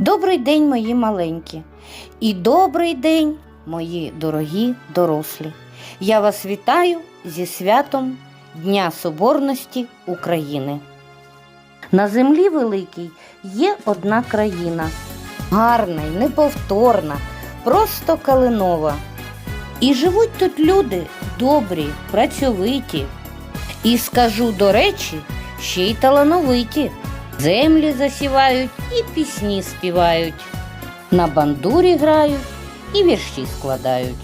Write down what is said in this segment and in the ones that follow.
Добрий день, мої маленькі, і добрий день, мої дорогі дорослі. Я вас вітаю зі святом Дня Соборності України. На землі великій є одна країна, гарна й неповторна, просто калинова. І живуть тут люди добрі, працьовиті. І скажу до речі, ще й талановиті. Землі засівають і пісні співають, на бандурі грають і вірші складають.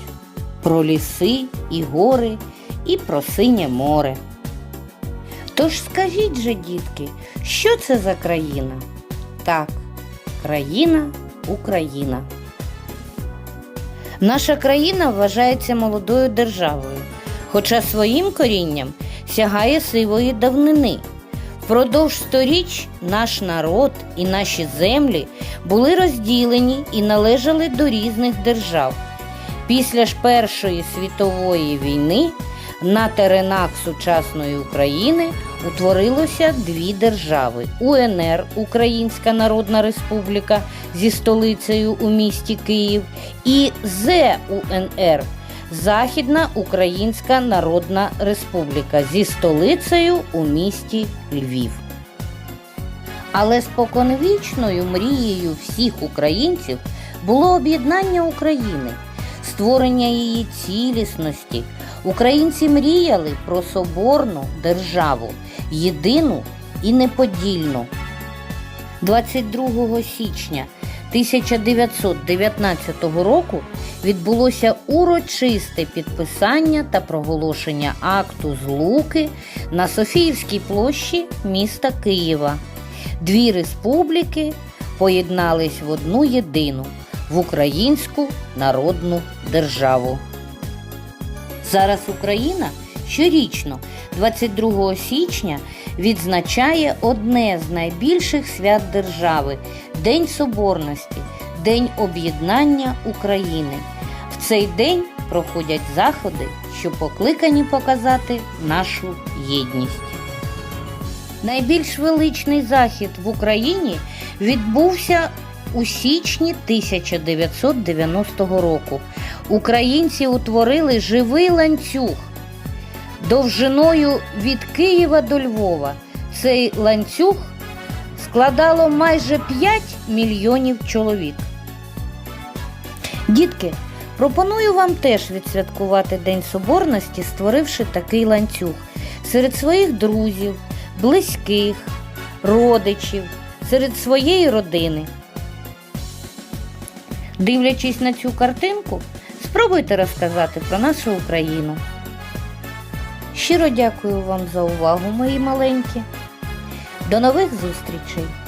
Про ліси і гори, і про синє море. Тож скажіть же, дітки, що це за країна? Так, країна Україна. Наша країна вважається молодою державою, хоча своїм корінням сягає сивої давнини. Впродовж сторіч наш народ і наші землі були розділені і належали до різних держав. Після ж Першої світової війни на теренах сучасної України утворилося дві держави: УНР Українська Народна Республіка зі столицею у місті Київ і ЗУНР Західна Українська Народна Республіка зі столицею у місті Львів. Але споконвічною мрією всіх українців було об'єднання України, створення її цілісності. Українці мріяли про соборну державу, єдину і неподільну. 22 січня 1919 року відбулося урочисте підписання та проголошення акту злуки на Софіївській площі міста Києва. Дві республіки поєднались в одну єдину в Українську Народну Державу. Зараз Україна щорічно, 22 січня, відзначає одне з найбільших свят держави День Соборності, День об'єднання України. В цей день проходять заходи, що покликані показати нашу єдність. Найбільш величний захід в Україні відбувся у січні 1990 року. Українці утворили живий ланцюг довжиною від Києва до Львова. Цей ланцюг складало майже 5 мільйонів чоловік. Дітки, пропоную вам теж відсвяткувати День Соборності, створивши такий ланцюг серед своїх друзів, близьких, родичів, серед своєї родини. Дивлячись на цю картинку, спробуйте розказати про нашу Україну. Щиро дякую вам за увагу, мої маленькі. До нових зустрічей!